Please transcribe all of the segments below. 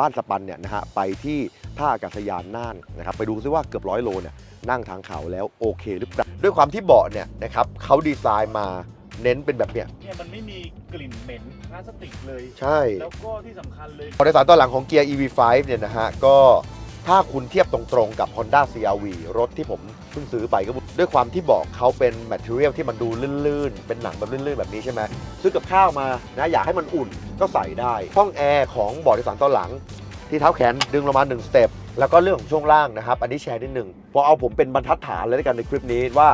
บ้านสปันเนี่ยนะฮะไปที่ท่าอากาศยานน่านนะครับไปดูซิว่าเกือบร้อยโลเนี่ยนั่งทางเขาแล้วโอเคหรือเปล่าด้วยความที่เบาะเนี่ยนะครับเขาดีไซน์มาเน้นเป็นแบบเนี้ยเนี่ยมันไม่มีกลิ่นเหม็นพลาสติกเลย ใช่แล้วก็ที่สำคัญเลยผู้โดยสารตอนหลังของเกียร์ EV5 เนี่ยนะฮะก็ถ้าคุณเทียบตรงๆกับ Honda CR-V รถที่ผม เพิ่งซื้อไปก็ด้วยความที่บอกเขาเป็นแมทเทียลที่มันดูลื่นๆ เป็นหนังแบบลื่นๆ แบบนี้ใช่ไหมซื้อกับข้าวมานะอยากให้มันอุ่นก็ใส่ได้ห้องแอร์ของเบาะโดยสารตอนหลัง ที่เท้าแขนดึงลงมา1สเต็ปแล้วก็เรื่องของช่วงล่างนะครับ อันนี้แชร์นิดหนึ่งพอเอาผมเป็นบรรทัดฐานเลยด้วยกันในคลิปนี้ว่า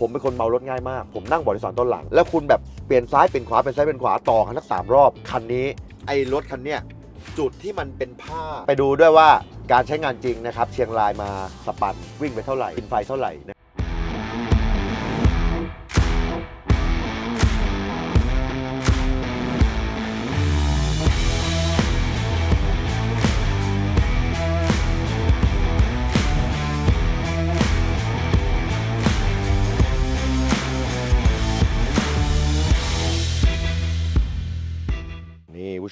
ผมเป็นคนเมารถง่ายมาก ผมนั่งเบาะโดยสารตอนหลัง แล้วคุณแบบเปลี่ยนซ้ายเปลี่ยนขวาเปลี่ยนซ้ายเปลี่ยนขวาต่อกันทั้งสามรอบคันนี้ไอ้รถคันเนี้ย จุดที่มันเป็นผ้า ไปดูด้วยว่าการใช้งานจริงนะครับ เชียงรายมาสปันวิ่งไปเท่าไหร่กินไฟเท่าไหร่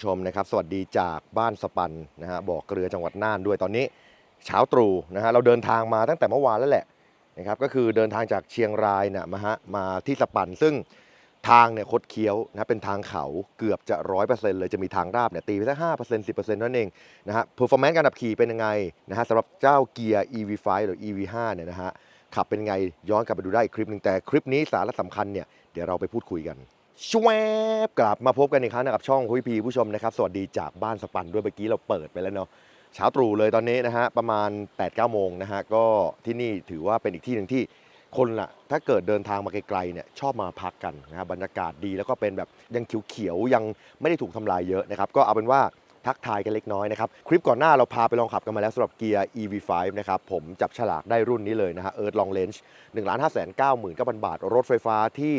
ชมนะครับ สวัสดีจากบ้านสปันนะฮะบอกเกลือจังหวัดน่านด้วยตอนนี้เช้าตรู่นะฮะเราเดินทางมาตั้งแต่เมื่อวานแล้วแหละนะครับก็คือเดินทางจากเชียงรายเนี่ยมาฮะมาที่สปัน ซึ่งทางเนี่ยคดเคี้ยวนะเป็นทางเขาเกือบจะร้อยเปอร์เซ็นต์เลยจะมีทางราบเนี่ยตีไปแค่ห้าเปอร์เซ็นต์สิบเปอร์เซ็นต์นั่นเองนะฮะเพอร์ฟอร์แมนซ์การขับขี่เป็นยังไงนะฮะสำหรับเจ้าเกียร์ EV5 หรือ EV5 เนี่ยนะฮะขับเป็นไงย้อนกลับไปดูได้อีกคลิปหนึ่งแต่คลิปนี้สาระสำคัญเนี่ยเดี๋ยวเราไปพูดคุยกัน ชวบกลับมาพบกันอีกครั้งนะครับช่องคุยพีผู้ชมนะครับ สวัสดีจากบ้านสปันด้วยเมื่อกี้เราเปิดไปแล้วเนาะเช้าตรู่เลยตอนนี้นะฮะประมาณ 8 9โมงนะฮะก็ที่นี่ถือว่าเป็นอีกที่หนึ่งที่คนละถ้าเกิดเดินทางมาไกลๆเนี่ยชอบมาพักกันนะฮะบรรยากาศดีแล้วก็เป็นแบบยังเขียวๆยังไม่ได้ถูกทำลายเยอะนะครับก็เอาเป็นว่าทักทายกันเล็กน้อยนะครับ คลิปก่อนหน้าเราพาไปลองขับกันมาแล้วสำหรับเกียร์ EV5 นะครับ ผมจับฉลากได้รุ่นนี้เลยนะฮะ Earth Long Range 1 5 9 9 9 0 0 0 บาท รถไฟฟ้าที่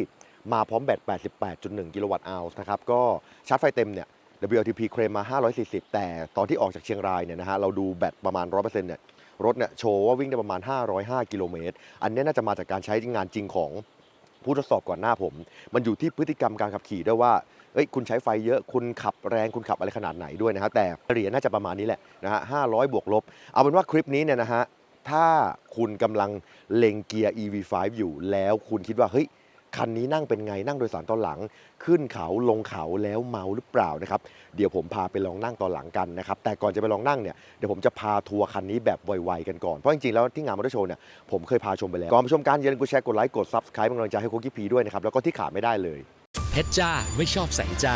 มาพร้อมแบต 88.1 กิโลวัตต์อาวส์นะครับ ก็ชาร์จไฟเต็มเนี่ย WLTP เคลมมา 540 แต่ตอนที่ออกจากเชียงรายเนี่ยนะฮะ เราดูแบตประมาณ 100%เนี่ย รถเนี่ยโชว์ว่าวิ่งได้ประมาณ 505 กิโลเมตร อันนี้น่าจะมาจากการใช้งานจริงของผู้ทดสอบก่อนหน้าผม มันอยู่ที่พฤติกรรมการขับขี่ด้วยว่าเอ้ย คุณใช้ไฟเยอะ คุณขับแรง คุณขับอะไรขนาดไหนด้วยนะฮะ แต่เหรียญน่าจะประมาณนี้แหละนะฮะ500 บวกลบ เอาเป็นว่าคลิปนี้เนี่ยนะฮะ ถ้าคุณกำลังเล็งเกียร์ EV5 อยู่แล้วคุณคิดว่า เฮ้ย คันนี้นั่งเป็นไงนั่งโดยสารตอนหลัง ขึ้นเขาลงเขาแล้วเมาหรือเปล่านะครับ เดี๋ยวผมพาไปลองนั่งตอนหลังกันนะครับ แต่ก่อนจะไปลองนั่งเนี่ยเดี๋ยวผมจะพาทัวร์คันนี้แบบไวๆกันก่อน เพราะจริงๆแล้วที่งานมอเตอร์โชว์เนี่ยผมเคยพาชมไปแล้วก่อนไปชมการอย่าลืมกดแชร์กดไลค์กดซับสไครป์เป็นกำลังใจให้โคกิพีด้วยนะครับแล้วก็ที่ขาดไม่ได้เลยเพชรจ้าไม่ชอบแสงจ้า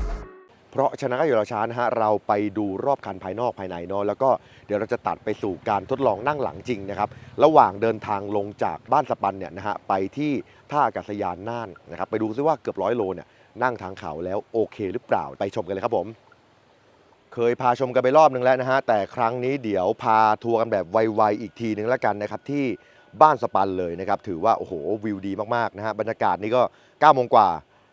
เพราะฉะนั้นก็อยู่เราช้านะฮะเราไปดูรอบคันภายนอกภายในเนาะแล้วก็เดี๋ยวเราจะตัดไปสู่การทดลองนั่งหลังจริงนะครับระหว่างเดินทางลงจากบ้านสปันเนี่ยนะฮะไปที่ท่าอากาศยานน่านนะครับไปดูซิว่าเกือบร้อยโลเนี่ยนั่งทางเขาแล้วโอเคหรือเปล่าไปชมกันเลยครับผมเคยพาชมกันไปรอบนึงแล้วนะฮะแต่ครั้งนี้เดี๋ยวพาทัวร์กันแบบไวๆอีกทีนึงแล้วกันนะครับที่บ้านสปันเลยนะครับถือว่าโอ้โหวิวดีมากๆนะฮะบรรยากาศนี่ก็9โมงกว่า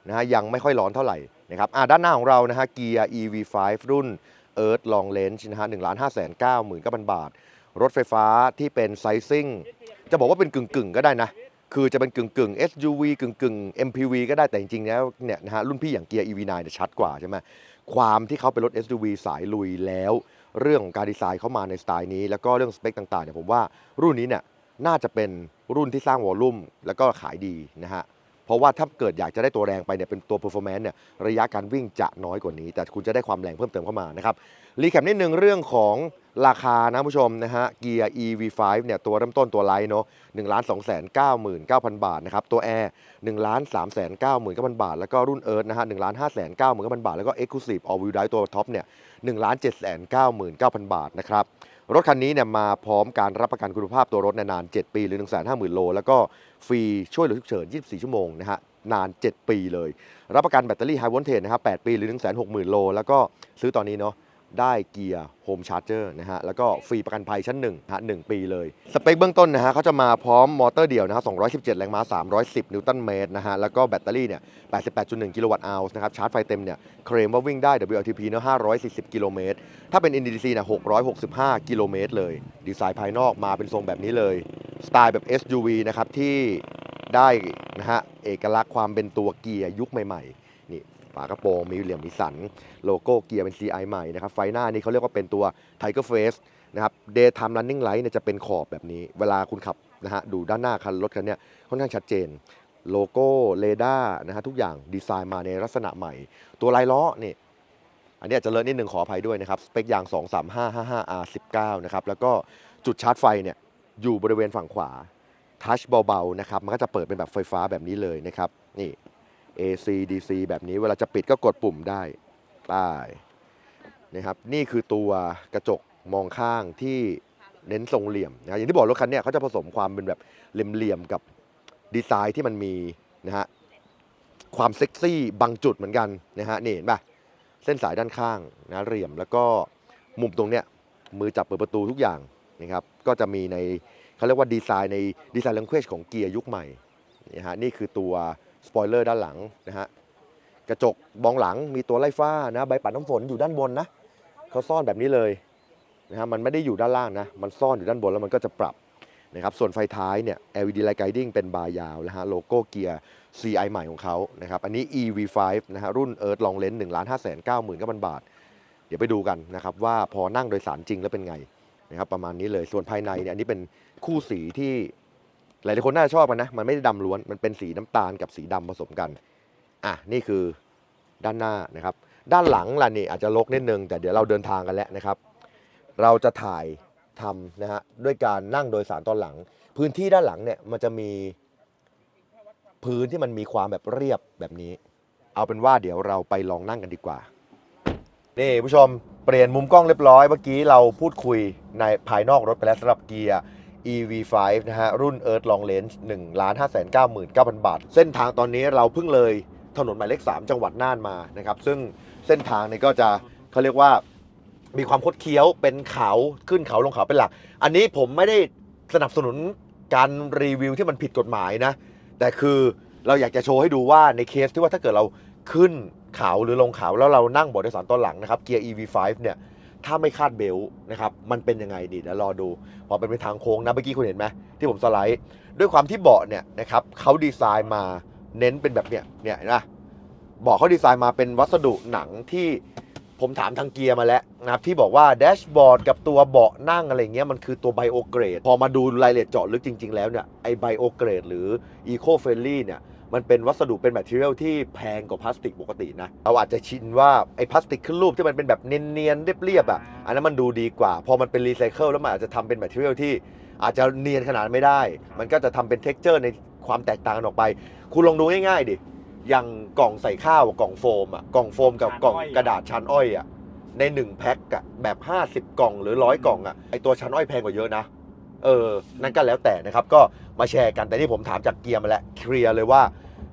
นะฮะยังไม่ค่อยร้อนเท่าไหร่ นะครับด้านหน้าของเรานะฮะเกียร์ EV5 รุ่น Earth Long Range นะฮะ1 5 9 9 9 0 0 0บาท รถไฟฟ้าที่เป็นไซซิ่งจะบอกว่าเป็นกึ่งๆก็ได้นะ คือจะเป็นกึ่งกึ่ง SUV กึ่งกึ่ง MPV ก็ได้แต่จริงๆแล้วเนี่ยนะฮะรุ่นพี่อย่างเกียร์ EV9 เนี่ยชัดกว่าใช่ไหมความที่เขาเป็นรถ SUV สายลุยแล้ว เรื่องของการดีไซน์เข้ามาในสไตล์นี้ แล้วก็เรื่องสเปคต่างๆเนี่ยผมว่ารุ่นนี้เนี่ยน่าจะเป็นรุ่นที่สร้างวอลลุ่มแล้วก็ขายดีนะฮะ เพราะว่าถ้าเกิดอยากจะได้ตัวแรงไปเนี่ยเป็นตัว performance เนี่ยระยะการวิ่งจะน้อยกว่านี้ แต่คุณจะได้ความแรงเพิ่มเติมเข้ามานะครับรีแคปนิดนึงเรื่องของราคานะผู้ชมนะฮะเกียร์ EV5 เนี่ยตัวเริ่มต้นตัวไลท์เนาะ1 2 9 9 9 0 0บาทนะครับตัวแอร์1 3 9 9 0 0 0บาท แล้วก็รุ่นเอิร์ธนะฮะ1 5 9 9 0 0 0บาท แล้วก็ Exclusive All Wheel Drive ตัวท็อปเนี่ย1 7 9 9 9 0 0 0บาทนะครับ รถคันนี้เนี่ยมาพร้อมการรับประกันคุณภาพตัวรถนาน 7 ปีหรือ 1 5 0 0 0 0 โล แล้วก็ฟรีช่วยเหลือฉุกเฉิน 24 ชั่วโมงนะฮะนาน 7 ปีเลย รับประกันแบตเตอรี่ไฮวอลเทนนะครับ8ปีหรือ 1 6 0 0 0 0 โล แล้วก็ซื้อตอนนี้เนาะ ได้เกียร์โฮมชาร์เจอร์นะฮะ แล้วก็ฟรีประกันภัยชั้น1นะฮะหนึ่งปีเลย สเปคเบื้องต้นนะฮะเขาจะมาพร้อมมอเตอร์เดี่ยวนะฮะ217 แรงม้า 310 นิวตันเมตรนะฮะ แล้วก็แบตเตอรี่เนี่ย 88.1 กิโลวัตต์อาวส์นะครับ ชาร์จไฟเต็มเนี่ย เคลมว่าวิ่งได้ WLTP เนอะ540 กิโลเมตร ถ้าเป็น NDC เนี่ย665 กิโลเมตรเลย ดีไซน์ภายนอกมาเป็นทรงแบบนี้เลย สไตล์แบบ SUV นะครับที่ได้นะฮะเอกลักษณ์ความเป็นตัวเกียร์ยุคใหม่ๆ ฝากระโปรง มีเหลี่ยมนิสัน โลโก้เกียร์เป็น CI ใหม่นะครับ ไฟหน้านี่เขาเรียกว่าเป็นตัว Tiger Face นะครับ Daytime Running Light เนี่ยจะเป็นขอบแบบนี้ เวลาคุณขับนะฮะดูด้านหน้าคันรถคันนี้ค่อนข้างชัดเจน โลโก้เรดาร์นะฮะทุกอย่างดีไซน์มาในลักษณะใหม่ ตัวลายล้อนี่อันนี้อาจจะเลอะนิดนึงขออภัยด้วยนะครับ สเปคยาง 23555R19 นะครับ แล้วก็จุดชาร์จไฟเนี่ยอยู่บริเวณฝั่งขวาทัชเบาๆนะครับ มันก็จะเปิดเป็นแบบไฟฟ้าแบบนี้เลยนะครับ นี่ AC DC แบบนี้เวลาจะปิดก็กดปุ่มได้ได้นะครับนี่คือตัวกระจกมองข้างที่เน้นทรงเหลี่ยมนะอย่างที่บอกรถคันเนี้ยเขาจะผสมความเป็นแบบเหลี่ยมๆกับดีไซน์ที่มันมีนะฮะความเซ็กซี่บางจุดเหมือนกันนะฮะนี่เห็นปะเส้นสายด้านข้างนะเหลี่ยมแล้วก็มุมตรงเนี้ยมือจับเปิดประตูทุกอย่างนะครับก็จะมีในเขาเรียกว่าดีไซน์ในดีไซน์ language ของเกียร์ยุคใหม่นะฮะนี่คือตัว สปอยเลอร์ด้านหลังนะฮะกระจกมองหลังมีตัวไล่ฟ้านะใบปัดน้ำฝนอยู่ด้านบนนะเขาซ่อนแบบนี้เลยนะฮะมันไม่ได้อยู่ด้านล่างนะมันซ่อนอยู่ด้านบนแล้วมันก็จะปรับนะครับส่วนไฟท้ายเนี่ย LED light guiding เป็นบาร์ยาวนะฮะโลโก้เกียร์ CI ใหม่ของเขานะครับอันนี้ EV5 นะฮะรุ่น Earth Long Range 1 5 9 9 0 0 0 บาท เดี๋ยวไปดูกันนะครับว่าพอนั่งโดยสารจริงแล้วเป็นไงนะครับประมาณนี้เลยส่วนภายในเนี่ยอันนี้เป็นคู่สีที่ หลายๆคนน่าจะชอบกันนะ มันไม่ได้ดำล้วน มันเป็นสีน้ำตาลกับสีดำผสมกัน อะ นี่คือด้านหน้านะครับ ด้านหลังล่ะนี่อาจจะลกนิดนึง แต่เดี๋ยวเราเดินทางกันแล้วนะครับ เราจะถ่ายทำนะฮะด้วยการนั่งโดยสารตอนหลัง พื้นที่ด้านหลังเนี่ยมันจะมีพื้นที่มันมีความแบบเรียบแบบนี้ เอาเป็นว่าเดี๋ยวเราไปลองนั่งกันดีกว่า นี่ผู้ชมเปลี่ยนมุมกล้องเรียบร้อย เมื่อกี้เราพูดคุยในภายนอกรถไปแล้วสำหรับเกียร์ EV5 นะฮะ รุ่น Earth Long Range 1 5 9 9 0 0 บาท เส้นทางตอนนี้เราเพิ่งเลยถนนหมายเลข 3 จังหวัดน่านมานะครับ ซึ่งเส้นทางนี้ก็จะเขาเรียกว่ามีความคดเคี้ยวเป็นเขาขึ้นเขาลงเขาเป็นหลัก อันนี้ผมไม่ได้สนับสนุนการรีวิวที่มันผิดกฎหมายนะ แต่คือเราอยากจะโชว์ให้ดูว่าในเคสที่ว่าถ้าเกิดเราขึ้นเขาหรือลงเขาแล้วเรานั่งบาะโดยสารตอนหลังนะครับเกียร์ EV5 เนี่ย ถ้าไม่คาดเบลต์นะครับมันเป็นยังไงดีเดี๋ยวรอดูพอเป็นไปทางโค้งนะเมื่อกี้คุณเห็นไหมที่ผมสไลด์ ด้วยความที่เบาะเนี่ยนะครับเขาดีไซน์มาเน้นเป็นแบบเนี้ยเนี่ยนะเบาะเขาดีไซน์มาเป็นวัสดุหนังที่ผมถามทางเกียร์มาแล้วนะครับที่บอกว่าแดชบอร์ดกับตัวเบาะนั่งอะไรเงี้ยมันคือตัวไบโอเกรดพอมาดูรายละเอียดเจาะลึกจริง ๆ แล้วเนี่ยไอไบโอเกรดหรืออีโคเฟรนลี่เนี่ย มันเป็นวัสดุเป็นแมทเทียลที่แพงกว่าพลาสติกปกตินะเราอาจจะชินว่าไอพลาสติกขึ้นรูปที่มันเป็นแบบเนียนๆเรียบๆอะอันนั้นมันดูดีกว่า พอมันเป็นรีไซเคิลแล้วมันอาจจะทำเป็นแมทเทียลที่อาจจะเนียนขนาดไม่ได้ มันก็จะทำเป็นเท็กเจอร์ในความแตกต่างกันออกไป คุณลองดูง่ายๆดิอย่างกล่องใส่ข้าวกับกล่องโฟมอะกล่องโฟมกับกล่องกระดาษชั้นอ้อยอะใน1แพ็คอะแบบ 50 กล่องหรือร้อยกล่องอะไอตัวชั้นอ้อยแพงกว่าเยอะนะ เออ นั่นก็แล้วแต่นะครับ ก็มาแชร์กัน แต่นี่ผมถามจากเกียร์มาแล้ว เคลียร์เลยว่า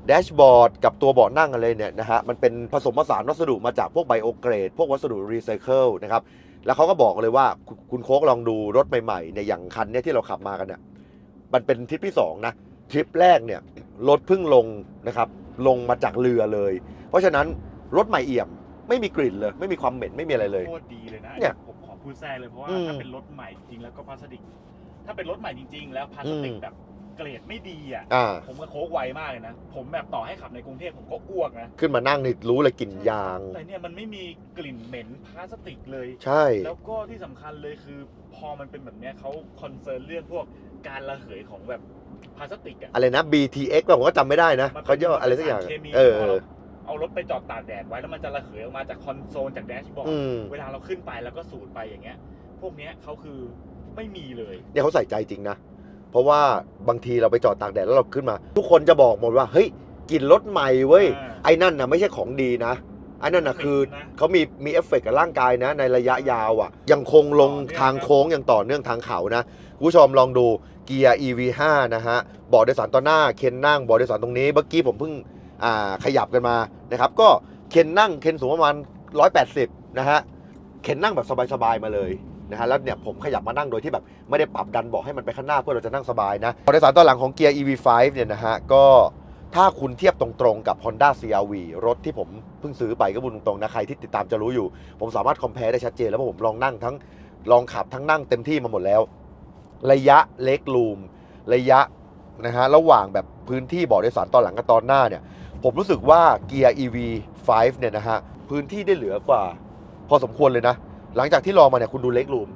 แดชบอร์ดกับตัวเบาะนั่งอะไรเนี่ยนะฮะ มันเป็นผสมผสานวัสดุมาจากพวกไบโอเกรด พวกวัสดุรีไซเคิลนะครับ แล้วเขาก็บอกเลยว่าคุณคุณโค้กลองดูรถใหม่ๆเนี่ยอย่างคันเนี้ยที่เราขับมากันเนี่ย มันเป็นทริปที่สองนะ ทริปแรกเนี่ยรถเพิ่งลงนะครับ ลงมาจากเรือเลย เพราะฉะนั้นรถใหม่เอี่ยมไม่มีกลิ่นเลย ไม่มีความเหม็นไม่มีอะไรเลยโคตรดีเลยนะเนี่ยผมขอพูดแทรกเลยเพราะว่าอืมถ้าเป็นรถใหม่จริงแล้วก็พลาสติก ถ้าเป็นรถใหม่จริง ๆ แล้วพลาสติกอืมแบบเกรดไม่ดีอะ อ่า ผมก็โค้กไวมากเลยนะ ผมแบบต่อให้ขับในกรุงเทพผมก็อ้วกนะ ขึ้นมานั่งนี่รู้เลยกลิ่นยาง แต่เนี่ยมันไม่มีกลิ่นเหม็นพลาสติกเลย ใช่ แล้วก็ที่สำคัญเลยคือ พอมันเป็นแบบเนี้ยเขาคอนเซิร์นเรื่องพวกการระเหยของแบบพลาสติกอะอะไรนะ BTX ป่ะผมก็จำไม่ได้นะมันเป็นเขาย่ออะไรสักอย่างสารเคมีเออพอเราเอารถไปจอดตากแดดไว้แล้วมันจะระเหยออกมาจากคอนโซลจากแดชบอร์ด อืม เวลาเราขึ้นไปแล้วก็สูดไปอย่างเงี้ย พวกเนี้ยเขาคือ ไม่มีเลย เนี่ยเขาใส่ใจจริงนะ เพราะว่าบางทีเราไปจอดตากแดดแล้วเราขึ้นมา ทุกคนจะบอกหมดว่าเฮ้ยกลิ่นรถใหม่เว้ยอ่า ไอ้นั่นนะไม่ใช่ของดีนะไอ้นั่นนะคือเหม็นนะ เขามีมีเอฟเฟกต์กับร่างกายนะ ในระยะยาวอะ ยังคงลงต่อเนื่องทางโค้งอย่างต่อเนื่องทางเขานะคุณผู้ชมลองดูเกียร์ EV5 นะฮะเบาะโดยสารตอนหน้าเคนนั่งเบาะโดยสารตรงนี้เมื่อกี้ผมเพิ่งอ่าขยับกันมานะครับ ก็เคนนั่งเคนสูงประมาณ 180 นะฮะเข็นนั่งแบบสบายๆมาเลย นะฮะแล้วเนี่ยผมขยับมานั่งโดยที่แบบไม่ได้ปรับดันเบอกให้มันไปข้างหน้าเพื่อเราจะนั่งสบายนะผู้โดยสารตอนหลังของเกียร์ EV5 เนี่ยนะฮะก็ถ้าคุณเทียบตรงๆกับ Honda CR-V รถที่ผมเพิ่งซื้อไปก็บุญตรงๆนะใครที่ติดตามจะรู้อยู่ ผมสามารถคอมเพลได้ชัดเจนแล้วเพราะผมลองนั่งทั้งลองขับทั้งนั่งเต็มที่มาหมดแล้ว ระยะเล็กลูม ระยะนะฮะระหว่างแบบพื้นที่เบาะโดยสารตอนหลังกับตอนหน้าเนี่ย ผมรู้สึกว่าเกียร์ EV5 เนี่ยนะฮะพื้นที่ได้เหลือกว่า พอสมควรเลยนะ หลังจากที่ลองมาเนี่ยคุณดูเล็กลูม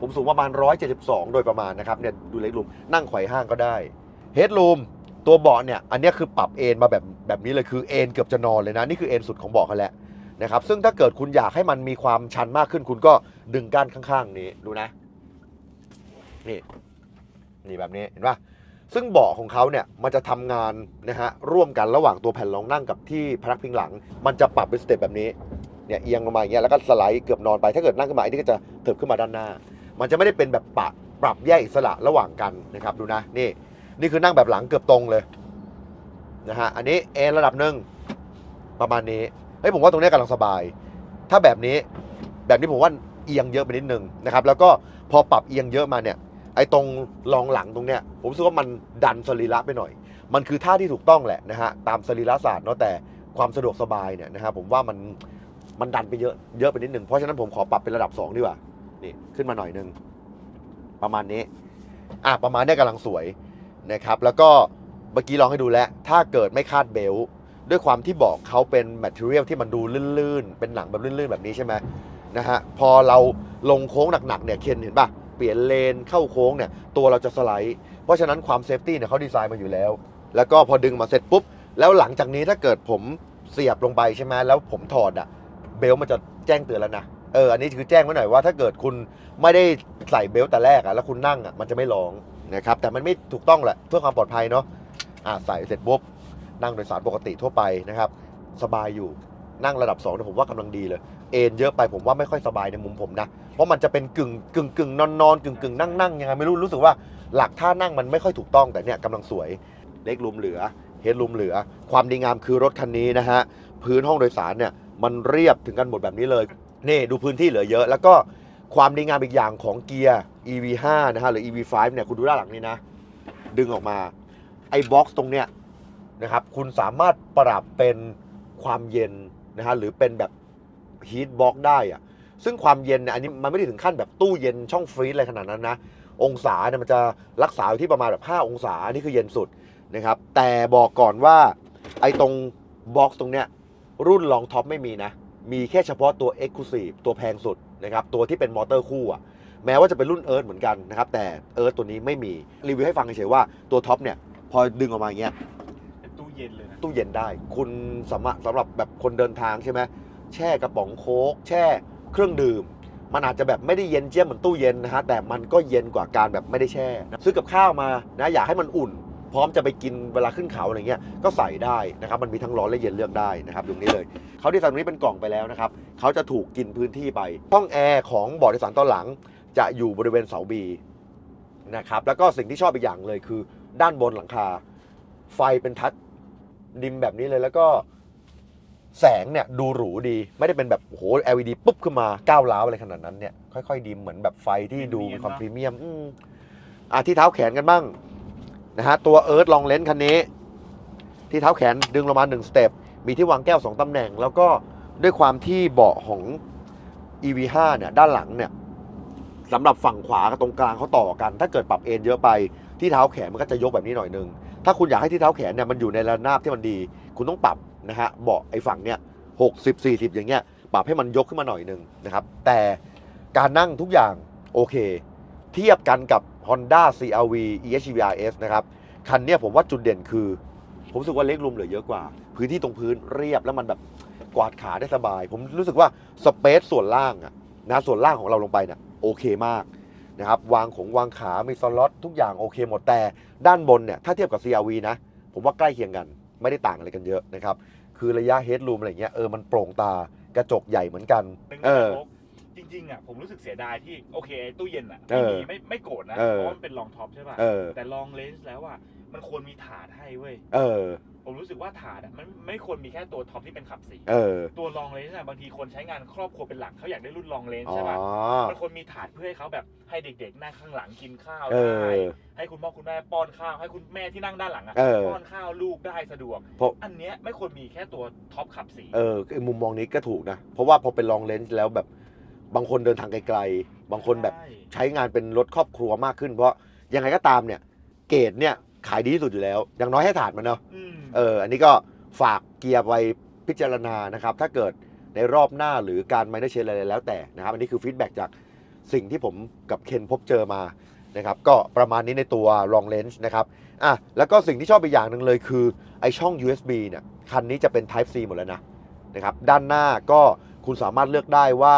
ผมสูงประมาณ 172 โดยประมาณนะครับเนี่ยดูเล็กลูม นั่งไขว่ห้างก็ได้เฮดลูมตัวเบาะเนี่ยอันนี้คือปรับเอนมาแบบแบบนี้เลยคือเอนเกือบจะนอนเลยนะ นี่คือเอนสุดของเบาะเขาแล้วนะครับซึ่งถ้าเกิดคุณอยากให้มันมีความชันมากขึ้น คุณก็ดึงก้านข้างๆ นี้ดูนะ นี่ นี่แบบนี้เห็นปะซึ่งเบาะของเขาเนี่ยมันจะทำงานนะฮะร่วมกันระหว่างตัวแผ่นรองนั่งกับที่พนักพิงหลัง มันจะปรับเป็นสเต็ปแบบนี้ เนี่ยเอียงลงมาอย่างเงี้ยแล้วก็สไลด์เกือบนอนไปถ้าเกิดนั่งขึ้นมาอันนี้ก็จะเถิบขึ้นมาด้านหน้า มันจะไม่ได้เป็นแบบปะปรับแยกอิสระระหว่างกันนะครับดูนะนี่นี่คือนั่งแบบหลังเกือบตรงเลยนะฮะอันนี้เอนระดับหนึ่งประมาณนี้เฮ้ยผมว่าตรงนี้กำลังสบาย ถ้าแบบนี้แบบนี้ผมว่าเอียงเยอะไปนิดนึงนะครับแล้วก็พอปรับเอียงเยอะมาเนี่ยไอ้ตรงรองหลังตรงเนี้ยผมรู้สึกว่ามันดันสรีระไปหน่อย มันคือท่าที่ถูกต้องแหละนะฮะตามสรีระศาสตร์เนาะแต่ความสะดวกสบายเนี่ยนะครับผมว่ามัน มันดันไปเยอะเยอะไปนิดหนึ่งเพราะฉะนั้นผมขอปรับเป็นระดับ 2 ดีกว่า นี่ขึ้นมาหน่อยนึง ประมาณนี้ อะประมาณนี้กำลังสวยนะครับ แล้วก็เมื่อกี้ลองให้ดูแล้ว ถ้าเกิดไม่คาดเบลต์ด้วยความที่บอกเขาเป็นแมทเทียลที่มันดูลื่นๆ เป็นหนังแบบลื่นๆ แบบนี้ใช่ไหมนะฮะ พอเราลงโค้งหนักๆ เนี่ยเคนเห็นปะเปลี่ยนเลนเข้าโค้งเนี่ย ตัวเราจะสไลด์ เพราะฉะนั้นความเซฟตี้เนี่ยเขาดีไซน์มาอยู่แล้ว แล้วก็พอดึงมาเสร็จปุ๊บ แล้วหลังจากนี้ถ้าเกิดผมเสียบลงไปใช่ไหมแล้วผมถอดอะ เบลต์มันจะแจ้งเตือนแล้วนะเอออันนี้คือแจ้งไว้หน่อยว่าถ้าเกิดคุณไม่ได้ใส่เบลต์แต่แรกอะแล้วคุณนั่งอะมันจะไม่ร้องนะครับแต่มันไม่ถูกต้องแหละเพื่อความปลอดภัยเนาะอ่าใส่เสร็จปุ๊บนั่งโดยสารปกติทั่วไปนะครับ สบายอยู่นั่งระดับ2เนี่ยผมว่ากำลังดีเลย เอนเยอะไปผมว่าไม่ค่อยสบายในมุมผมนะ เพราะมันจะเป็นกึ่งกึ่งกึ่งนอนนอนกึ่งกึ่งนั่งนั่งยังไงไม่รู้รู้สึกว่าหลักท่านั่งมันไม่ค่อยถูกต้องแต่เนี่ยกำลังสวยเล็กลุมเหลือเฮดลุมเหลือ ความดีงามคือรถคันนี้นะฮะพื้นห้องโดยสารเนี่ย มันเรียบถึงกันหมดแบบนี้เลย นี่ดูพื้นที่เหลือเยอะ แล้วก็ความดีงามอีกอย่างของเกียร์ EV5 นะฮะหรือ EV5 เนี่ยคุณดูด้านหลังนี้นะ ดึงออกมาไอ้บ็อกซ์ตรงเนี้ยนะครับคุณสามารถปรับเป็นความเย็นนะฮะหรือเป็นแบบฮีทบ็อกได้อะซึ่งความเย็นเนี่ยอันนี้มันไม่ได้ถึงขั้นแบบตู้เย็นช่องฟรีซอะไรขนาดนั้นนะ องศาเนี่ยมันจะรักษาอยู่ที่ประมาณแบบ 5 องศา อันี่คือเย็นสุดนะครับ แต่บอกก่อนว่าไอ้ตรงบ็อกซ์ตรงเนี้ย รุ่นลองท็อปไม่มีนะ มีแค่เฉพาะตัว Exclusive ตัวแพงสุดนะครับตัวที่เป็นมอเตอร์คู่อะแม้ว่าจะเป็นรุ่นเอิร์ธเหมือนกันนะครับแต่เอิร์ธตัวนี้ไม่มีรีวิวให้ฟังเฉยๆว่าตัวท็อปเนี่ยพอดึงออกมาอย่างเงี้ยเป็นตู้เย็นเลยนะตู้เย็นได้ คุณสามารถสำหรับแบบคนเดินทางใช่ไหมแช่กระป๋องโค้กแช่เครื่องดื่ม มันอาจจะแบบไม่ได้เย็นเจี๊ยบเหมือนตู้เย็นนะฮะแต่มันก็เย็นกว่าการแบบไม่ได้แช่ ซื้อกับข้าวมานะอยากให้มันอุ่น พร้อมจะไปกินเวลาขึ้นเขาอะไรเงี้ยก็ใส่ได้นะครับมันมีทั้งร้อนและเย็นเลือกได้นะครับตรงนี้เลยเขาดีไซน์ตรงนี้เป็นกล่องไปแล้วนะครับเขาจะถูกกินพื้นที่ไปห้องแอร์ของเบาะโดยสารตอนหลัง จะอยู่บริเวณเสาบีนะครับแล้วก็สิ่งที่ชอบอีกอย่างเลยคือ ด้านบนหลังคา ไฟเป็นทัชดิมแบบนี้เลยแล้วก็แสงเนี่ยดูหรูดีไม่ได้เป็นแบบโอ้โห LED ปุ๊บขึ้นมาก้าวร้าวอะไรขนาดนั้นเนี่ยค่อยๆดิมเหมือนแบบไฟที่ดูมีความพรีเมียมอะที่เท้าแขนกันบ้าง นะฮะตัวเอิร์ธลองเลนส์คันนี้ ที่เท้าแขนดึงลงมาหนึ่งสเต็ปมีที่วางแก้วสองตำแหน่ง แล้วก็ด้วยความที่เบาะของ EV5 เนี่ยด้านหลังเนี่ยสำหรับฝั่งขวากับตรงกลางเขาต่อกัน ถ้าเกิดปรับเอ็นเยอะไปที่เท้าแขนมันก็จะยกแบบนี้หน่อยนึง ถ้าคุณอยากให้ที่เท้าแขนเนี่ยมันอยู่ในระนาบที่มันดี คุณต้องปรับนะฮะเบาะไอ้ฝั่งเนี่ยหกสิบสี่สิบอย่างเงี้ยปรับให้มันยกขึ้นมาหน่อยหนึ่งนะครับ แต่การนั่งทุกอย่างโอเค เทียบกันกับ Honda CRV EHEV RS นะครับ คันเนี้ยผมว่าจุดเด่นคือ ผมรู้สึกว่าเล็กลุมเหลือเยอะกว่า พื้นที่ตรงพื้นเรียบแล้วมันแบบกวาดขาได้สบาย ผมรู้สึกว่าสเปซส่วนล่างอะนะส่วนล่างของเราลงไปเนี่ยโอเคมากนะครับวางของวางขามีสล็อตทุกอย่างโอเคหมดแต่ด้านบนเนี่ยถ้าเทียบกับ CRV นะ ผมว่าใกล้เคียงกัน ไม่ได้ต่างอะไรกันเยอะนะครับ คือระยะเฮด o ูมอะไรเงี้ยเออมันโปร่งตากระจกใหญ่เหมือนกันเป็นเออ จริงๆอะผมรู้สึกเสียดายที่โอเคไอ้ตู้เย็นอะเอไม่อมีไม่ไม่โกรธนะเออ เพราะว่ามันเป็นรองท็อปใช่ป่ะเออ แต่ลองเลนส์แล้วอะมันควรมีถาดให้เว้ยเออ ผมรู้สึกว่าถาดอะมันไม่ควรมีแค่ตัวท็อปที่เป็นขับสีเออ ตัวลองเลนส์อะบางทีคนใช้งานครอบครัวเป็นหลักเขาอยากได้รุ่นลองเลนส์อ๋อ ใช่ป่ะมันควรมีถาดเพื่อให้เขาแบบให้เด็กๆนั่งข้างหลังกินข้าวเอได้อ ให้คุณพ่อคุณแม่ป้อนข้าวให้คุณแม่ที่นั่งด้านหลังอะเออ ป้อนข้าวลูกได้สะดวก เพราะ อันเนี้ยไม่ควรมีแค่ตัวท็อปขับสี เออไอ้มุมมองนี้ก็ถูกนะ เพราะว่าพอเป็นลองเลนส์แล้วแบบ บางคนเดินทางไกลๆ บางคนแบบใช่ใช้งานเป็นรถครอบครัวมากขึ้น เพราะยังไงก็ตามเนี่ยเกรดเนี่ยขายดีที่สุดอยู่แล้ว อย่างน้อยให้ถาดมันเนาะอืมเอออันนี้ก็ฝากเกียร์ไว้พิจารณานะครับ ถ้าเกิดในรอบหน้าหรือการไมเนอร์เชนอะไรแล้วแต่นะครับ อันนี้คือฟีดแบ็กจากสิ่งที่ผมกับเคนพบเจอมานะครับ ก็ประมาณนี้ในตัว long range นะครับอะแล้วก็สิ่งที่ชอบอีกอย่างหนึ่งเลยคือไอช่อง USB เนี่ยคันนี้จะเป็น Type C หมดแล้วนะนะครับ ด้านหน้าก็คุณสามารถเลือกได้ว่า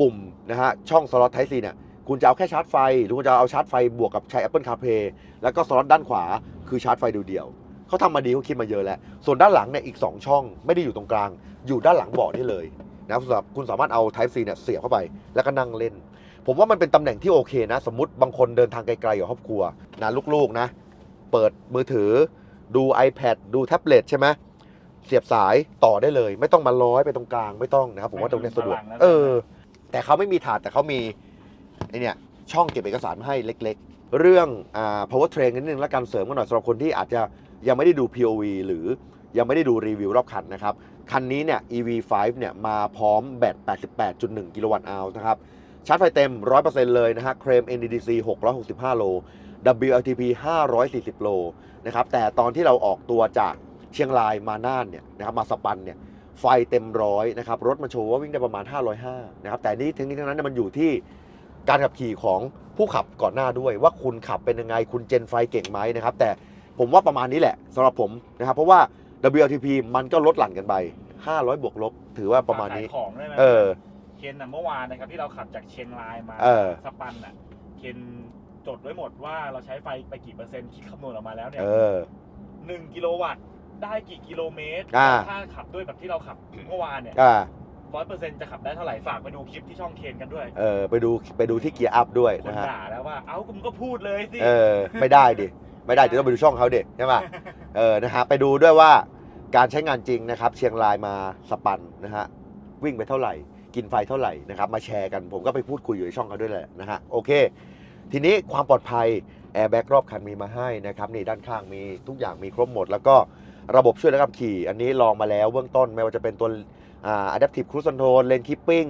ปุ่มนะฮะช่องสล็อต Type C เนี่ยคุณจะเอาแค่ชาร์จไฟ หรือคุณจะเอาชาร์จไฟบวกกับใช้ Apple CarPlay แล้วก็สล็อตด้านขวาคือชาร์จไฟเดียวๆเขาทำมาดีเขาคิดมาเยอะแล้ว ส่วนด้านหลังเนี่ยอีก 2 ช่องไม่ได้อยู่ตรงกลาง อยู่ด้านหลังเบาะนี่เลยนะครับสำหรับคุณสามารถเอา Type C เนี่ยเสียบเข้าไปแล้วก็นั่งเล่น ผมว่ามันเป็นตำแหน่งที่โอเคนะ สมมติบางคนเดินทางไกลๆกับครอบครัวนะลูกๆนะ เปิดมือถือ ดู iPad ดูแท็บเล็ตใช่ไหมเสียบสายต่อได้เลย ไม่ต้องมาร้อยไปตรงกลางไม่ต้องนะครับผมว่าตรงเนี้ยสะดวกเออ แต่เขาไม่มีถาดแต่เขามีไอเนี่ยช่องเก็บเอกสารมาให้เล็ก ๆ เรื่องอ่า power train นิดนึงและการเสริมกันหน่อยสำหรับคนที่อาจจะยังไม่ได้ดู POV หรือยังไม่ได้ดูรีวิวรอบคันนะครับ คันนี้เนี่ย EV5 เนี่ยมาพร้อมแบต 88.1 กิโลวัตต์อาวนะครับ ชาร์จไฟเต็ม 100%เลยนะฮะ เครม NEDC 665 โล WLTP 540 โลนะครับ แต่ตอนที่เราออกตัวจากเชียงรายมาน่านเนี่ยนะครับ มาสปันเนี่ย ไฟเต็มร้อยนะครับรถมันโชว์ว่าวิ่งได้ประมาณ 505นะครับแต่นี่ทั้งนี้ทั้งนั้นเนยมันอยู่ที่การขับขี่ของผู้ขับก่อนหน้าด้วย ว่าคุณขับเป็นยังไงคุณเจนไฟเก่งไหมนะครับแต่ผมว่าประมาณนี้แหละสำหรับผมนะครับเพราะว่า WLTP มันก็ลดหลั่นกันไป 500 บวกลบ ถือว่าประมาณนี้ฝกขยของได้ไหมเออเคนน่ะเมื่อวานนะครับที่เราขับจากเชียงรายมาเออสปันอะเคนจดไว้หมดว่าเราใช้ไฟไปกี่เปอร์เซ็นต์คิดคำนวณออกมาแล้วเนี่ยเออหนึ่งกิโลวัตต์ ได้กี่กิโลเมตรอ่า ถ้าขับด้วยแบบที่เราขับเมื่อวานเนี่ยอ่า ร้อยเปอร์เซ็นต์จะขับได้เท่าไหร่ฝากไปดูคลิปที่ช่องเคนกันด้วยเออไปดูไปดูที่เกียร์อัพด้วยคนนะฮะ ด่าแล้วว่าเอ้าคุณก็พูดเลยสิ เออไม่ได้ดิ ไม่ได้เดี๋ยวต้องไปดูช่องเขาดิใช่ไหมเออนะฮะไปดูด้วยว่าการใช้งานจริงนะครับ เชียงรายมาสปันนะฮะวิ่งไปเท่าไหร่ กินไฟเท่าไหร่นะครับมาแชร์กันผมก็ไปพูดคุยอยู่ในช่องเขาด้วยแหละนะฮะโอเค ทีนี้ความปลอดภัยแอร์แบ็กรอบคันมีมาให้นะครับนี่ด้านข้างมีทุกอย่างมีครบหมด แล้วก็ ระบบช่วยเหลือขับขี่ อันนี้ลองมาแล้วเบื้องต้นไม่ว่าจะเป็นตัวอ่า adaptive cruise control lane keeping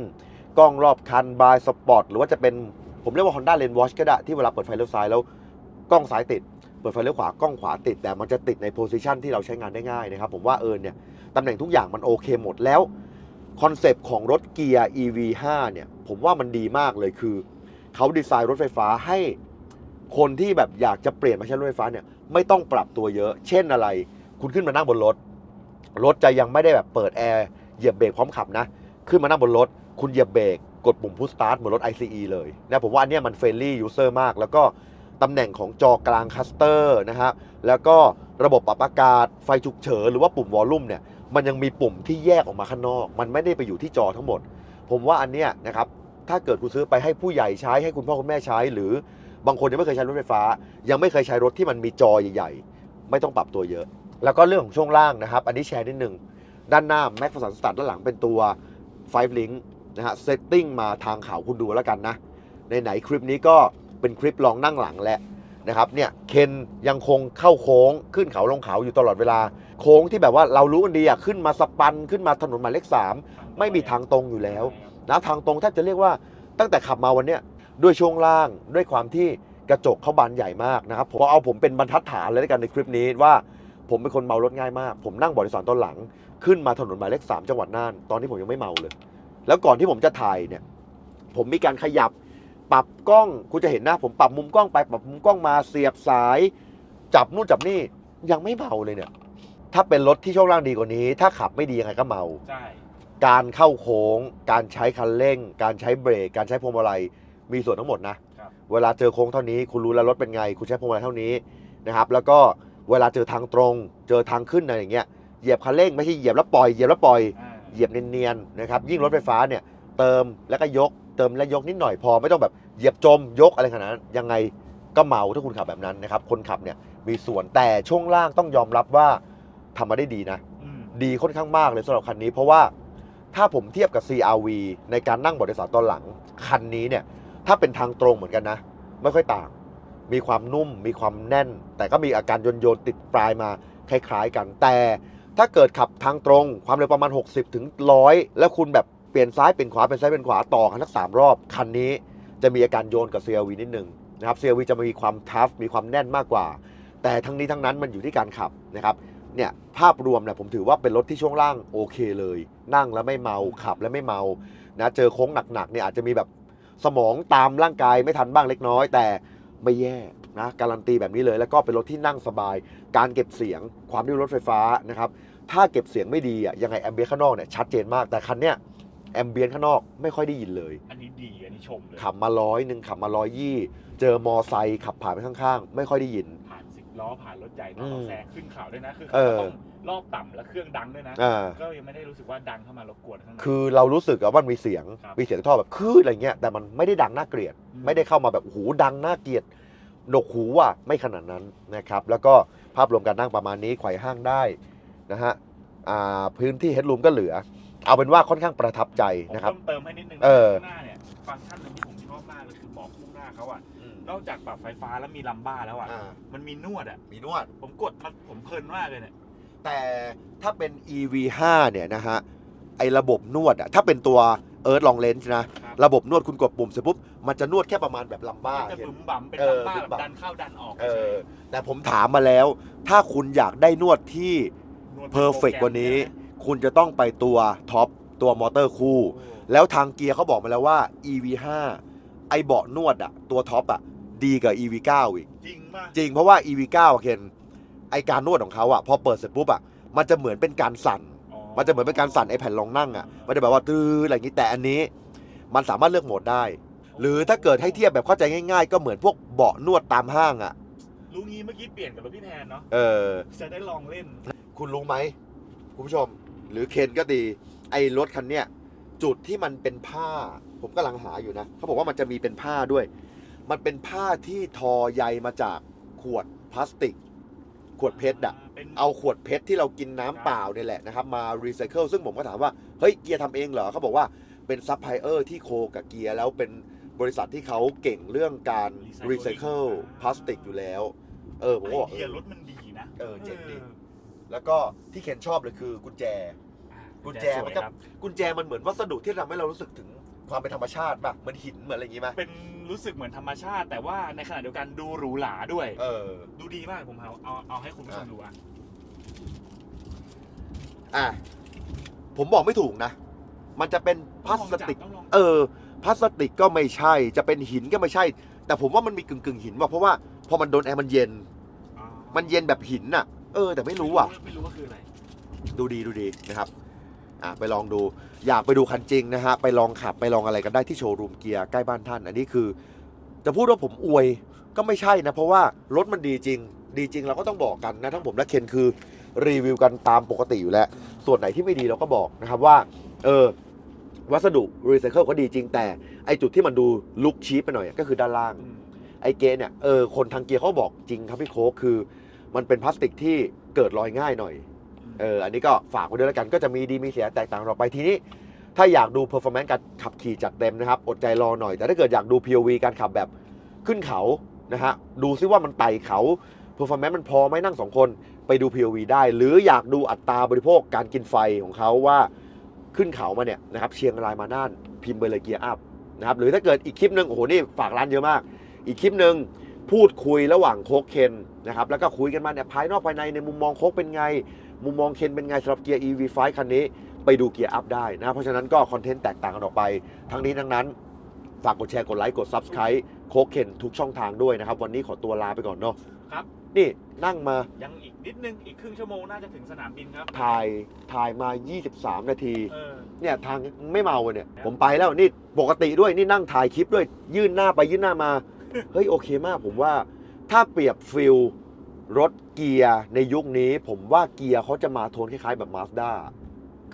กล้องรอบคัน by spot หรือว่าจะเป็นผมเรียกว่า Honda lane watch ก็ได้ ที่เวลาเปิดไฟเลี้ยวซ้ายแล้วกล้องซ้ายติด เปิดไฟเลี้ยวขวากล้องขวาติด แต่มันจะติดในโพซิชันที่เราใช้งานได้ง่ายนะครับผมว่าเออเนี่ยตำแหน่งทุกอย่างมันโอเคหมดแล้วคอนเซปต์ของรถเกียร์ EV5 เนี่ยผมว่ามันดีมากเลยคือ เขาดีไซน์รถไฟฟ้าให้คนที่แบบอยากจะเปลี่ยนมาใช้รถไฟฟ้าเนี่ยไม่ต้องปรับตัวเยอะ เช่นอะไร คุณขึ้นมานั่งบนรถ รถจะยังไม่ได้แบบเปิดแอร์เหยียบเบรกพร้อมขับนะ ขึ้นมานั่งบนรถ คุณเหยียบเบรกกดปุ่มพุชสตาร์ทเหมือนรถ ICE เลยนะผมว่าอันนี้มันเฟรนลี่ยูเซอร์มาก แล้วก็ตำแหน่งของจอกลางคัสเตอร์นะฮะแล้วก็ระบบปรับอากาศไฟฉุกเฉินหรือว่าปุ่มวอลลุ่มเนี่ยมันยังมีปุ่มที่แยกออกมาข้างนอก มันไม่ได้ไปอยู่ที่จอทั้งหมด ผมว่าอันเนี้ยนะครับถ้าเกิดคุณซื้อไปให้ผู้ใหญ่ใช้ให้คุณพ่อคุณแม่ใช้ หรือบางคนยังไม่เคยใช้รถไฟฟ้า ยังไม่เคยใช้รถที่มันมีจอใหญ่ ๆ ไม่ต้องปรับตัวเยอะ แล้วก็เรื่องของช่วงล่างนะครับ อันนี้แชร์นิดหนึ่ง ด้านหน้าแม็กซ์สันสตัดด้านหลังเป็นตัว5 Link นะฮะเซตติ้งมาทางขาวคุณดูแล้วกันนะ ในไหนคลิปนี้ก็เป็นคลิปลองนั่งหลังแหละนะครับเนี่ยเคนยังคงเข้าโค้งขึ้นเขาลงเขาอยู่ตลอดเวลา โค้งที่แบบว่าเรารู้กันดีอะขึ้นมาสปันขึ้นมาถนนหมายเลขสามไม่มีทางตรงอยู่แล้วนะทางตรงแทบจะเรียกว่าตั้งแต่ขับมาวันเนี้ยด้วยช่วงล่างด้วยความที่กระจกเขาบานใหญ่มากนะครับผมเอาผมเป็นบรรทัดฐานเลยด้วยกันในคลิปนี้ว่า ผมเป็นคนเมารถง่ายมาก ผมนั่งเบาะโดยสารตอนหลัง ขึ้นมาถนนหมายเลขสามจังหวัดน่าน ตอนที่ผมยังไม่เมาเลย แล้วก่อนที่ผมจะถ่ายเนี่ย ผมมีการขยับ ปรับกล้อง คุณจะเห็นนะผมปรับมุมกล้องไป ปรับมุมกล้องมา เสียบสาย จับนู่นจับนี่ ยังไม่เมาเลยเนี่ย ถ้าเป็นรถที่ช่วงล่างดีกว่านี้ ถ้าขับไม่ดียังไงก็เมา ใช่ การเข้าโค้ง การใช้คันเร่ง การใช้เบรก การใช้พวงมาลัย มีส่วนทั้งหมดนะครับเวลาเจอโค้งเท่านี้ คุณรู้แล้วรถเป็นไง คุณใช้พวงมาลัยเท่านี้นะครับ แล้วก็ เวลาเจอทางตรง เจอทางขึ้นอะไรอย่างเงี้ยเหยียบคันเร่งไม่ใช่เหยียบแล้วปล่อยเหยียบแล้วปล่อยอ่าเหยียบเนียนๆนะครับยิ่งรถไฟฟ้าเนี่ยเติมแล้วก็ยก เติมและยกนิดหน่อยพอไม่ต้องแบบเหยียบจมยกอะไรขนาดนั้นยังไงก็เมาถ้าคุณขับแบบนั้นนะครับคนขับเนี่ยมีส่วนแต่ช่วงล่างต้องยอมรับว่าทำมาได้ดีนะอืมดีค่อนข้างมากเลยสำหรับคันนี้ เพราะว่าถ้าผมเทียบกับ CRV ในการนั่งเบาะโดยสารตอนหลัง คันนี้เนี่ยถ้าเป็นทางตรงเหมือนกันนะ ไม่ค่อยต่าง มีความนุ่มมีความแน่น แต่ก็มีอาการโยนโยนติดปลายมาคล้ายๆกัน แต่ถ้าเกิดขับทางตรงความเร็วประมาณ 60ถึง100 แล้วคุณแบบเปลี่ยนซ้ายเป็นขวาเป็นซ้ายเป็นขวาต่อกันทั้งสามรอบ คันนี้จะมีอาการโยนกับ CRV นิดนึงนะครับ CRV จะมีความทัฟมีความแน่นมากกว่า แต่ทั้งนี้ทั้งนั้นมันอยู่ที่การขับนะครับเนี่ยภาพรวมเนี่ยผมถือว่าเป็นรถที่ช่วงล่างโอเคเลย นั่งแล้วไม่เมาขับแล้วไม่เมานะเจอโค้งหนักๆเนี่ยอาจจะมีแบบสมองตามร่างกายไม่ทันบ้างเล็กน้อย แต่ ไม่แย่นะการันตีแบบนี้เลย แล้วก็เป็นรถที่นั่งสบาย การเก็บเสียงความที่รถไฟฟ้านะครับถ้าเก็บเสียงไม่ดีอะยังไงแอมเบียนข้างนอกเนี่ยชัดเจนมากแต่คันเนี้ยแอมเบียนข้างนอกไม่ค่อยได้ยินเลย อันนี้ดี อันนี้ชมเลย ขับมาร้อยหนึ่งขับมาร้อยยี่ เจอมอไซค์ขับผ่านไปข้างๆ ไม่ค่อยได้ยินผ่านสิบ ล้อผ่านรถใหญ่ตอนอืเรามแซงขึ้นเขาด้วยนะ คือเอเขาอต้องรอบต่ำแล้วเครื่องดังด้วยนะอ่าก็ยังไม่ได้รู้สึกว่าดังเข้ามารบกวนข้างในคือเรารู้สึกว่ามันมีเสียงครับมีเสียงท่อแบบคืดอะไรเงี้ย แต่มันไม่ได้ดังน่าเกลียดอืมไม่ได้เข้ามาแบบโอ้โหดังน่าเกลียดหนวกหูอะไม่ขนาดนั้นนะครับ แล้วก็ภาพรวมการนั่งประมาณนี้ไขว่ห้างได้นะฮะอ่าพื้นที่เฮดรูมก็เหลือ เอาเป็นว่าค่อนข้างประทับใจผมนะครับเพิ่มเติมให้นิดนึงเออข้างหน้าเนี่ยฟังก์ชันหนึงที่ผมชอบมากเลยคือเบาะคู่หน้าเขาอะ นอกจากปรับไฟฟ้าแล้วมีลัมบ้าแล้วอะ อ่า มันมีนวดอะ มีนวด ผมกดมันผมเพลินมากเลยเนี่ย แต่ถ้าเป็น EV5 เนี่ยนะฮะ ไอระบบนวดอะถ้าเป็นตัวเอิร์ธลองเลนส์นะ ครับ ระบบนวดคุณกดปุ่มเสร็จปุ๊บ มันจะนวดแค่ประมาณแบบลัมบ้ามันจะเห็น บึ้มบั่มเป็นเอลัอมบ้าบึ้แบมบบั่มดันเข้าดันออกเอเฉอยแต่ผมถามมาแล้ว ถ้าคุณอยากได้นวดที่ๆนวดเพอร์เฟกโปกว่านี้ แกรมคุณจะต้องไปตัวท็อปตัวมอเตอร์คู่เนี่ยนะแล้วทางเกียร์เขาบอกมาแล้วว่า EV5 ไอเบาะนวดอะตัวท็อปอะ ดีกว่า EV9 อีก จริงป่ะจริงเพราะว่า EV9 อะเคนไอการนวดของเขาอะพอเปิดเสร็จปุ๊บอะมันจะเหมือนเป็นการสั่น มันจะเหมือนเป็นการสั่นไอแผ่นรองนั่งอะมันจะแบบว่าตื้ออะไรอย่างนี้แต่อันนี้ มันสามารถเลือกโหมดได้ หรือถ้าเกิดให้เทียบแบบเข้าใจง่าย ๆ ก็เหมือนพวกเบาะนวดตามห้างอะรู้งี้เมื่อกี้เปลี่ยนกับรถพี่แพนเนาะเออจะได้ลองเล่น คุณรู้ไหมคุณผู้ชม หรือเคนก็ดีไอ้รถคันเนี้ยจุดที่มันเป็นผ้า ผมกำลังหาอยู่นะเขาบอกว่ามันจะมีเป็นผ้าด้วย มันเป็นผ้าที่ทอใยมาจากขวดพลาสติก ขวดเพชรอะเป็นเอาขวดเพชรที่เรากินน้ำเปล่าเนี่ยแหละนะครับ มารีไซเคิลซึ่งผมก็ถามว่า เฮ้ยเกียร์ทำเองเหรอเขาบอกว่าเป็นซัพพลายเออร์ที่โคกับเกียร์แล้วเป็นบริษัทที่เขาเก่งเรื่องการรีไซเคิลพลาสติกอยู่แล้ว เออผมก็บอกไอเอเดียอรถมันดีนะเออเจ๋งดี แล้วก็ที่เคนชอบเลยคือกุญแจอ่ากุญแจมันสวยก็ครับกุญแจมันเหมือนวัสดุที่ทำให้เรารู้สึกถึง ความเป็นธรรมชาติป่ะเหมือนหินเหมือนอะไรอย่างงี้ป่ะเป็นรู้สึกเหมือนธรรมชาติ แต่ว่าในขณะเดียวกันดูหรูหราด้วย เออ ดูดีมากผมเอาเอาเอาให้คุณผู้ชมอะดูอะอะผมบอกไม่ถูกนะ มันจะเป็นพลาสติก ต้องลองจับเออพลาสติกก็ไม่ใช่ จะเป็นหินก็ไม่ใช่ แต่ผมว่ามันมีกึ่งกึ่งๆหินว่ะเพราะว่าพอมันโดนแอร์มันเย็น อ๋อมันเย็นแบบหินน่ะ เออ แต่ไม่รู้อะ ไม่รู้ว่าคืออะไร ดูดีดูดีนะครับ อะไปลองดูอยากไปดูคันจริงนะฮะไปลองขับไปลองอะไรกันได้ที่โชว์รูมเกียร์ใกล้บ้านท่าน อันนี้คือ จะพูดว่าผมอวยก็ไม่ใช่นะ เพราะว่ารถมันดีจริง ดีจริงเราก็ต้องบอกกันนะทั้งผมและเคนคือรีวิวกันตามปกติอยู่แล้ว ส่วนไหนที่ไม่ดีเราก็บอกนะครับว่าเออวัสดุรีไซเคิลก็ดีจริงแต่ไอจุดที่มันดูลุกชีพไปหน่อยก็คือด้านล่างอืมไอเกนเนี่ยเออคนทางเกียร์เขาบอกจริงครับพี่โค้กคือ มันเป็นพลาสติกที่เกิดรอยง่ายหน่อย เอออันนี้ก็ฝากไว้ด้วยแล้วกันก็จะมีดีมีเสียแตกต่างออกไปทีนี้ ถ้าอยากดู performance การขับขี่จัดเต็มนะครับอดใจรอหน่อย แต่ถ้าเกิดอยากดู POV การขับแบบขึ้นเขานะฮะดูซิว่ามันไต่เขา performance มันพอไหมนั่งสองคนไปดู POV ได้ หรืออยากดูอัตราบริโภคการกินไฟของเขาว่าขึ้นเขามาเนี่ยนะครับเชียงรายมาน่านพิมพ์ไปเลยเกียร์อัพนะครับหรือถ้าเกิดอีกคลิปหนึ่งโอ้โหนี่ฝากร้านเยอะมาก อีกคลิปหนึ่งพูดคุยระหว่างโคกเคนนะครับแล้วก็คุยกันมาเนี่ยภายนอกภายในในมุมมองโคกเป็นไง มุมมองเคนเป็นไงสำหรับเกียร์ EV5 คันนี้ไปดูเกียร์อัพได้นะ เพราะฉะนั้นก็คอนเทนต์แตกต่างกันออกไป ทั้งนี้ทั้งนั้น ฝากกดแชร์กดไลค์กด Subscribe โคกเคนทุกช่องทางด้วยนะครับ วันนี้ขอตัวลาไปก่อนเนาะครับ นี่นั่งมายังอีกนิดนึง อีกครึ่งชั่วโมงน่าจะถึงสนามบินครับ ถ่ายถ่ายมา 23 นาที เออ เนี่ยทางไม่เมาเลยเนี่ย ผมไปแล้วนี่ปกติด้วยนี่นั่งถ่ายคลิปด้วยยื่นหน้าไปยื่นหน้ามา เฮ้ยโอเคมากผมว่าถ้าเปรียบฟิล รถเกียร์ในยุคนี้ผมว่าเกียร์เขาจะมาโทนคล้ายๆ แบบมาสด้า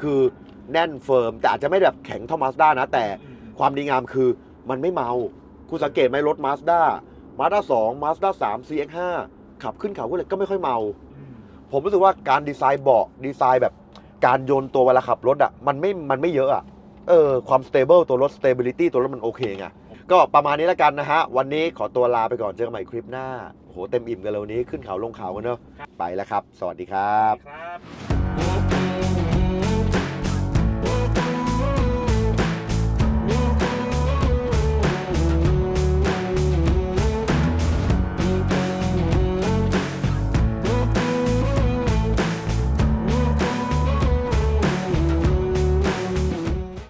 คือแน่นเฟิร์ม แต่อาจจะไม่แบบแข็งเท่ามาสด้านะ แต่ความดีงามคือมันไม่เมา คุณสังเกตไหมรถมาสด้ามาสด้าสองมาสด้าสามซีเอ็กห้าขับขึ้นเขาก็เลยก็ไม่ค่อยเมา ผมรู้สึกว่าการดีไซน์เบาะดีไซน์แบบการโยนตัวเวลาขับรถอะมันไม่มันไม่เยอะอะเออความสเตเบิลตัวรถสเตเบิลิตี้ตัวรถมันโอเคไงก็ประมาณนี้แล้วกันนะฮะ วันนี้ขอตัวลาไปก่อนเจอกันใหม่คลิปหน้า โหเต็มอิ่มกันแล้วนี้ขึ้นเขาลงเขากันเนาะไปแล้วครับ สวัสดีครับ